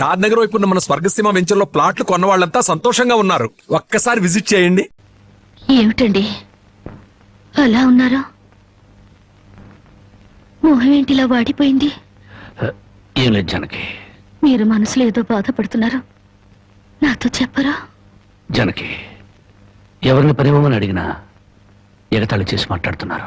షాద్ నగర్ వైపు ఉన్న మన స్వర్గసీమ వెంచర్లో ప్లాట్లు కొన్న వాళ్ళంతా సంతోషంగా ఉన్నారు. ఒక్కసారి విజిట్ చేయండి. ఏమిటండి? అలా ఉన్నారా? మొహం ఏంటిలా వాడిపోయింది? ఏం లేదు జనకి. మీరు మనసులో ఏదో బాధపడుతున్నారు. నాతో చెప్పరా? జనకి ఎవరిని పనివ్వమని అడిగినా ఎగతాళి చేసి మాట్లాడుతున్నారు.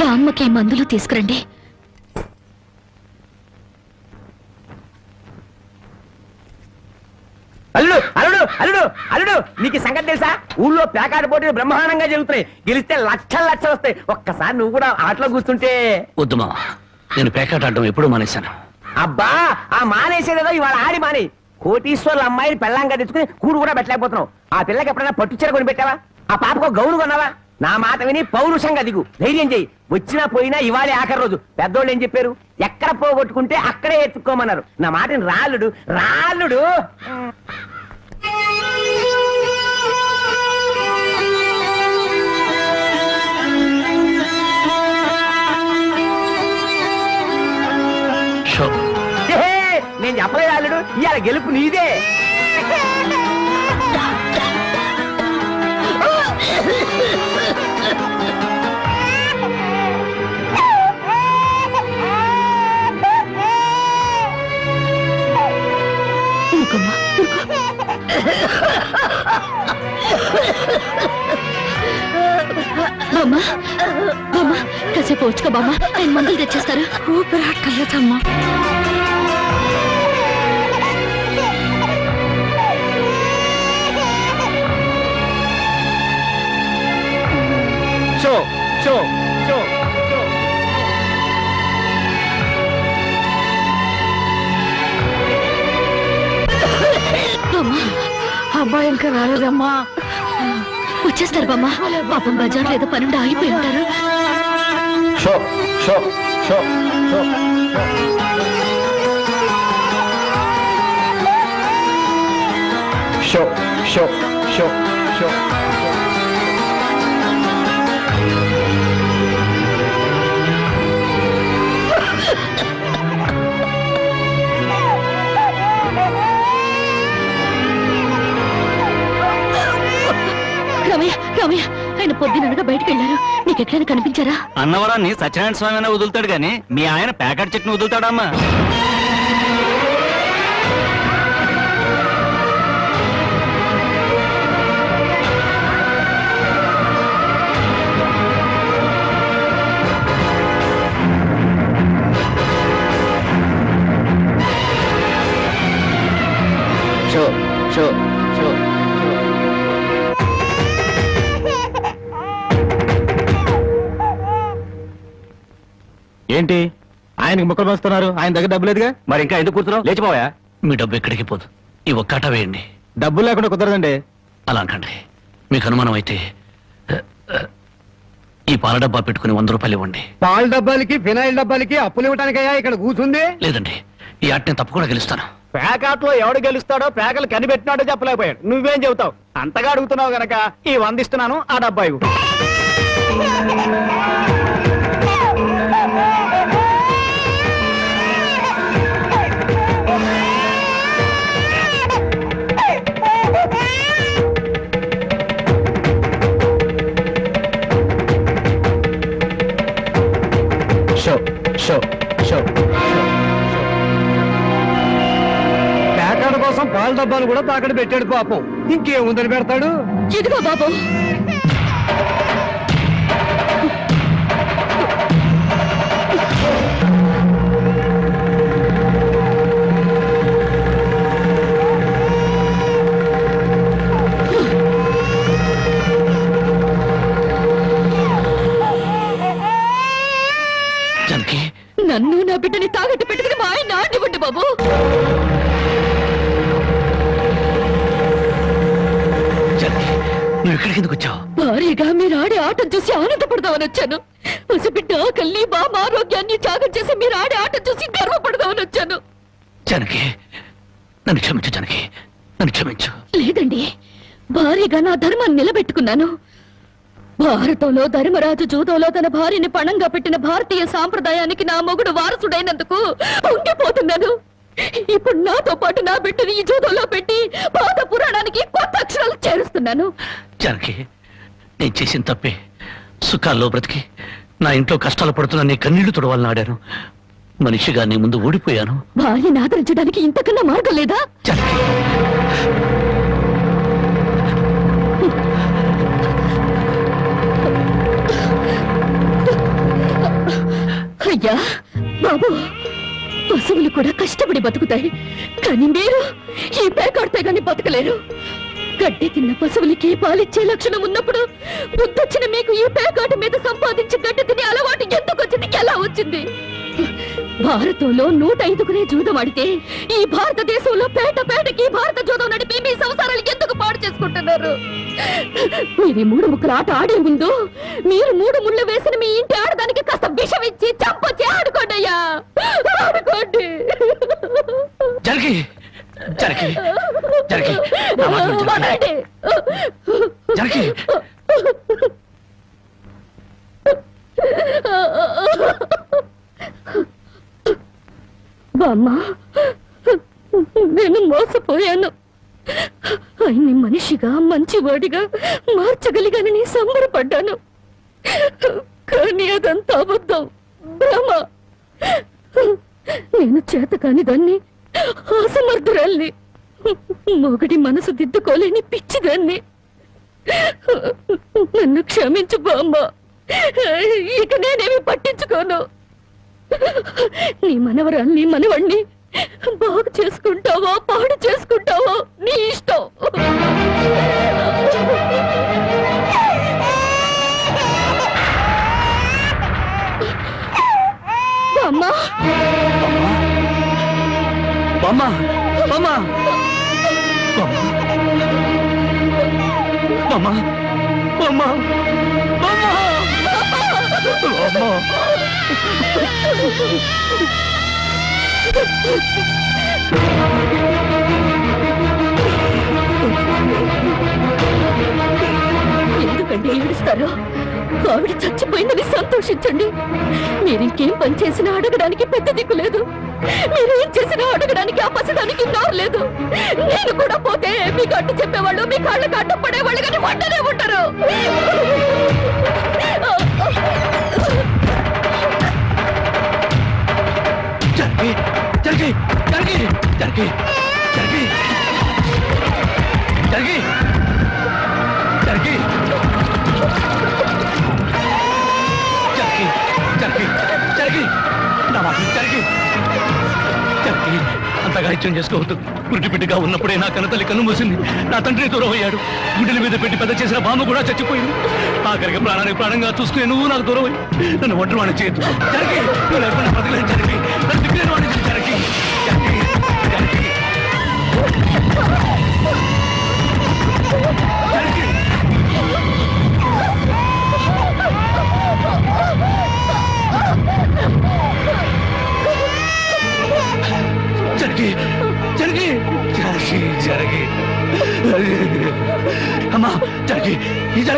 బామ్మకి మందులు తీసుకురండి. అల్లుడు అల్లుడు అల్లుడు అల్లుడు నీకు సంగతి తెలుసా? ఊళ్ళో పేకాట పోటీలు బ్రహ్మాండంగా జరుగుతున్నాయి. గెలిస్తే లక్షలు లక్షలు వస్తాయి. ఒక్కసారి నువ్వు కూడా ఆటలో కూర్చుంటే. వద్దు మావా నేను పేకాట ఆడడం ఎప్పుడూ మానేశాను. అబ్బా ఆ మానేసేదేదో ఇవాళ ఆడి మాని. కోటీశ్వర్ల అమ్మాయిని పెళ్ళంగా తెచ్చుకుని కూడు కూడా పెట్టలేకపోతున్నావు. ఆ పిల్లకి ఎప్పుడైనా పట్టు చీర కొని పెట్టావా ఆ పాపకు గౌను కొన్నావా? నా మాట విని పౌరుషంగా దిగు. ధైర్యం చెయ్యి. వచ్చినా పోయినా ఇవాళ ఆఖరి రోజు. పెద్దోళ్ళు ఏం చెప్పారు? ఎక్కడ పోగొట్టుకుంటే అక్కడే ఎత్తుక్కోమన్నారు. నా మాటని రాళ్ళుడు రాళ్ళుడు నేను చెప్పలేదు రాళ్ళుడు ఇవాళ గెలుపు నీదే. బామ్మ. ఆయన మందులు తెచ్చేస్తారు. ఊపిరాట్లేదమ్మా షో షో షో అబ్బాయి ఇంకా రాలేదమ్మా. వచ్చేస్తారు బామ్మ. పాపం బజార్ ఏదో పనుండి ఆగిపోయి ఉంటారు. షో షో షో షో షో షో షో షో రమయ్య రమయ్య ఆయన పొద్దుననగా బయటకు వెళ్ళారు. నీకు ఎక్కడైనా కనిపించారా? అన్నవరాన్ని సత్యనారాయణ స్వామి అయినా వదులుతాడు గాని మీ ఆయన ప్యాకెట్ చెట్ని వదులుతాడమ్మా. షో షో. ఏంటి? ఆయనకి ముక్కలు పంచుతున్నారు. ఆయన దగ్గర డబ్బు లేదుగా? మరి ఇంకా ఎందుకు కూర్చున్నావు? లేచిపోయా మీ డబ్బు ఎక్కడికి పోదు. ఈ ఒక్కట వేయండి. డబ్బులు లేకుండా కుదరదండి. అలా అనకండి. మీకు అనుమానం అయితే ఈ పాల డబ్బా పెట్టుకుని వంద రూపాయలు ఇవ్వండి. పాల డబ్బాలకి ఫినాయిల్ డబ్బాలకి అప్పులు ఇవ్వటానికయ్యా ఇక్కడ కూర్చుంది? లేదండి. ఈ ఆట నేను తప్పకుండా గెలుస్తాను. పేకాట్లో ఎవడు గెలుస్తాడో పేకలు కనిపెట్టినాడో చెప్పలేకపోయాడు. నువ్వేం చెబుతావు? అంతగా అడుగుతున్నావు గనక ఈ వంద ఇస్తున్నాను ఆ డబ్బా ఇవ్వు. పాల డబ్బాలు కూడా తాకడ పెట్టాడు పాపం. ఇంకేముందని పెడతాడు? ఇదిగో బాబు. జానకి నన్ను నా బిడ్డని తాగట్టు పెట్టుకుని మా ఆయన ఆడివ్వండి బాబు. ఎందుకు వచ్చావు భారీగా మీరు ఆడే ఆటం చూసి ఆనందపడదామని వచ్చాను. పసిబిడ్డ ఆకల్ని బామ ఆరోగ్యాన్ని త్యాగం చేసి మీరు ఆడే ఆటం చూసి గర్వపడదామని వచ్చాను. జానకి నన్ను క్షమించు జానకి నన్ను క్షమించు. లేదండి భారీగా నా ధర్మాన్ని నిలబెట్టుకున్నాను. భారతంలో ధర్మరాజు జూదంలో తన భార్యని పణంగా పెట్టిన భారతీయ సాంప్రదాయానికి నా మొగుడు వారసుడైనందుకు ఉండిపోతున్నాను. ఇప్పుడు నాతో పాటు నా బిడ్డని ఈ జూదంలో పెట్టి పాత పురాణానికి కొత్త అక్షరాలు చేరుస్తున్నాను. జానకి నేను చేసిన తప్పే. సుఖాల్లో బ్రతికి నా ఇంట్లో కష్టాలు పడుతున్న నీ కన్నీళ్ళు తుడవాలని ఆడాను. మనిషిగా నీ ముందు ఓడిపోయాను భార్యని ఆదరించడానికి ఇంతకన్నా మార్గం లేదా? జానకి. అయ్యా బాబు పశువులు కూడా కష్టపడి బతుకుతాయి. కానీ మీరు ఈ పేకాడితే గాని బతకలేరు. గడ్డి తిన్న పశువులకి పాలిచ్చే లక్షణం ఉన్నప్పుడు బుద్ధొచ్చిన మీకు ఈ పేకాట మీద సంపాదించి గడ్డి తినే అలవాటు ఎందుకు వచ్చింది? ఎలా వచ్చింది? భారతంలో నూట ఐదుగురే జూదం ఆడితే ఈ భారతదేశంలో పేట పేటకి భారత జూదం నడిపి మీ సంసారాలు ఎందుకు పాడు చేసుకుంటున్నారు? మీరు మూడు ముక్కలు ఆట ఆడే ముందు మీరు మూడు ముళ్ళు వేసిన మీ ఇంటి ఆడదానికి కాస్త విషం ఇచ్చి చంపొచ్చి ఆడుకోండి. అయ్యా ఆడుకోండి జానకి జానకి నా మాట విను, జానకి. జానకి. బామ్మ నేను మోసపోయాను. ఆయన్ని మనిషిగా మంచివాడిగా మార్చగలిగానని సంబరపడ్డాను. కానీ అదంతా అబద్ధం. భ్రమ నేను చేతకాని దాన్ని అసమర్థురాల్ని మొగడి మనసు దిద్దుకోలేని పిచ్చిదాన్ని. నన్ను క్షమించు బామ్మ. ఇక నేనేమి పట్టించుకోను. నీ మనవరాల్ని మనవణ్ణి బాగు చేసుకుంటావో పాడు చేసుకుంటావో? నీ ఇష్టం. ఎందుకండి ఏడుస్తారు? ఆవిడ చచ్చిపోయిందని సంతోషించండి. మీరింకేం పని చేసినా అడగడానికి పెద్ద దిక్కు లేదు. మీరేం చేసినా అడగడానికి ఆ పసిదానికి నోరు లేదు. నేను కూడా పోతే మీకు అడ్డు చెప్పేవాళ్ళు మీ కాళ్ళకు అడ్డు పడేవాళ్ళు కానీ వంటనే ఉంటారు అంతగా చేసుకోవద్దు. గుడ్డి బిడ్డగా ఉన్నప్పుడే నా కన్నతల్లి కన్ను మూసింది. నా తండ్రి దూరమయ్యాడు. గుడ్డల మీద పెట్టి పెద్ద చేసిన బామ్మ కూడా చచ్చిపోయింది. ఆఖరికి ప్రాణానికి ప్రాణంగా చూసుకునే నువ్వు నాకు దూరం నన్ను ఒంటరి వాడిని చేయొద్దు. జరిగి నువ్వు లేకుండా బతకలేని జరిగి. నన్ను దిక్కులేని వాడిని జరిగి.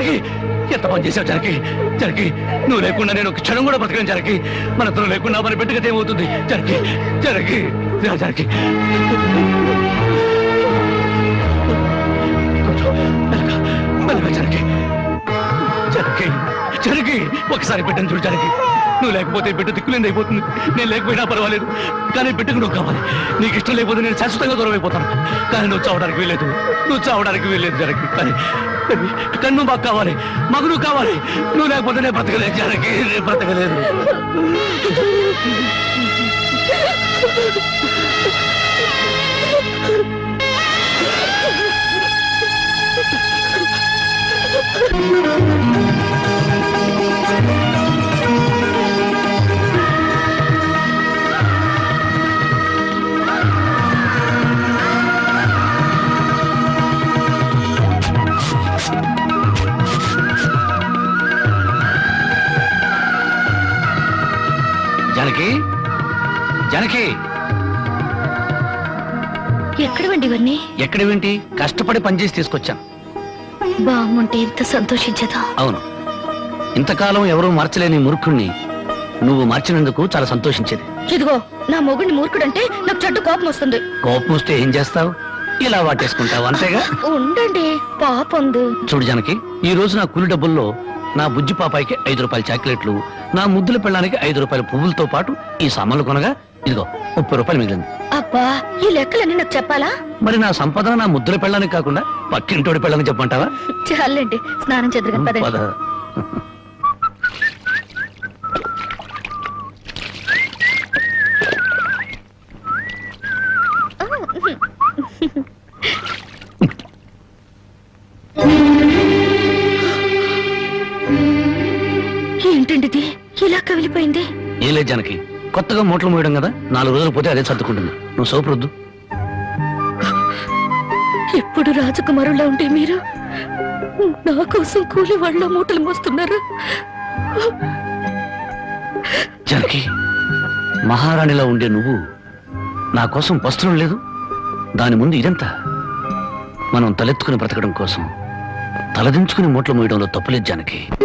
జరిగి ఎంత పని చేశావు జరిగి జరిగి నువ్వు లేకుండా నేను ఒక క్షణం కూడా బ్రతకడం జరిగి మన తను లేకుండా మన బిడ్డకైతే ఏమవుతుంది? జరిగి జరిగి జరిగి జరిగి జరకి ఒకసారి బిడ్డను చూడు జరకి నువ్వు లేకపోతే బిడ్డ దిక్కులేని అయిపోతుంది. నేను లేకపోయినా పర్వాలేదు. కానీ బిడ్డకు నువ్వు కావాలి. నీకు ఇష్టం లేకపోతే నేను శాశ్వతంగా దూరం అయిపోతాను. కానీ నువ్వు చావడానికి వీలేదు నువ్వు చావడానికి వీలేదు జనకి. కానీ కానీ నువ్వు మాకు కావాలి. మాకు నువ్వు కావాలి. నువ్వు లేకపోతే నేను బ్రతకలేదు జనకి. నేను బ్రతకలేదు. జనకి? జనకి! ఎక్కడవండి ఇవన్నీ? ఎక్కడేంటి కష్టపడి పనిచేసి తీసుకొచ్చాను. బామ్ముంటే ఎంత సంతోషించదా? అవును. ఇంతకాలం ఎవరూ మార్చలేని మూర్ఖుణ్ణి నువ్వు మార్చినందుకు చాలా సంతోషించేది. ఇదిగో నా మొగుడిని మూర్ఖుడంటే నాకు చెడ్డ కోపం వస్తుంది. కోపం వస్తే ఏం చేస్తావు? ఇలా వాటేసుకుంటావు అంతేగా? ఉండండి పాపందు చూడు జనకి ఈ రోజు నా కూలి డబ్బుల్లో నా బుజ్జి పాపాయికి ఐదు రూపాయల చాక్లెట్లు నా ముద్దుల పెళ్ళానికి ఐదు రూపాయల పువ్వులతో పాటు ఈ సామాన్లు కొనగా ఇదిగో ముప్పై రూపాయలు మిగిలింది. అబ్బా ఈ లెక్కలన్నీ నాకు చెప్పాలా? మరి నా సంపద నా ముద్దుల పెళ్ళానికి కాకుండా పక్కింటోడి పెళ్ళానికి చెప్పమంటావా? చాలండి స్నానం చేద్దరు పద. ఏంటండి జనకి కొత్తగా మూటలు మోయడం కదా? నాలుగు రోజులు పోతే అదే సర్దుకుంటుంది. నువ్వు సోపరొద్దు. ఎప్పుడు రాజకుమారులా ఉంటే మీరు? నా కోసం కూలి వాళ్ళ మూటలు మోస్తున్నారు? జనకి మహారాణిలా ఉండే నువ్వు నా కోసం వస్త్రం లేదు. దాని ముందు ఇదంతా. మనం తలెత్తుకుని బ్రతకడం కోసం తలదించుకుని మూటలు మోయడంలో తప్పులేదు జానకి.